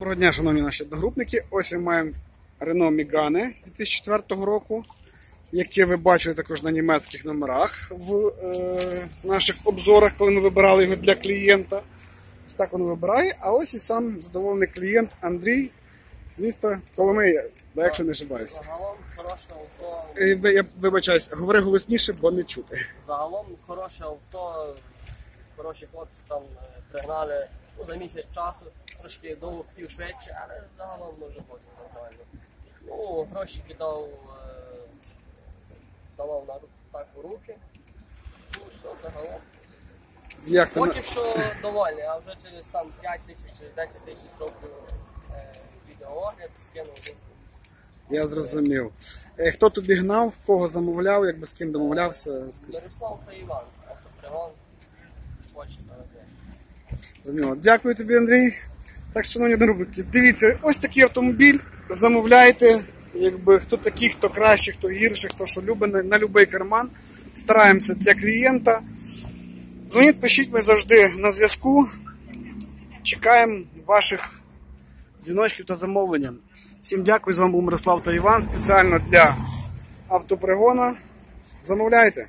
Доброго дня, шановні наші одногрупники. Ось ми маємо Renault Megane 2004 року, яке ви бачили також на німецьких номерах в е, наших обзорах, коли ми вибирали його для клієнта. Ось так воно вибирає. А ось і сам задоволений клієнт Андрій з міста Коломия, якщо не ошибаюся. Загалом хороше авто, Е, Я вибачаюсь, говори голосніше, бо не чути. загалом хороше авто, хороші хлопці там е, пригнали ну, за місяць часу, трошки довго хотів швидше, але загалом може бути нормально. Ну, гроші кидав, е, давав на так у руки. Ну, все, загалом. Як Поки що довольний, а вже через там 5 тисяч, через 10 тисяч роблю е, відеоогляд, скинув. Я зрозумів. Е, Хто тобі гнав, кого замовляв, якби з ким домовлявся? Скажи. Мирослав та Іван, автопригон, почта. Зрозуміло. Дякую тобі, Андрій. Так, шановні однорубники, дивіться, ось такий автомобіль. Замовляйте. Якби хто такий, хто краще, хто гірше, хто що любить на, на будь-який карман. Стараємося для клієнта. Дзвоніть, пишіть, ми завжди на зв'язку. Чекаємо ваших дзвіночків та замовлення. Всім дякую. З вами був Мирослав та Іван. Спеціально для автопригона. Замовляйте.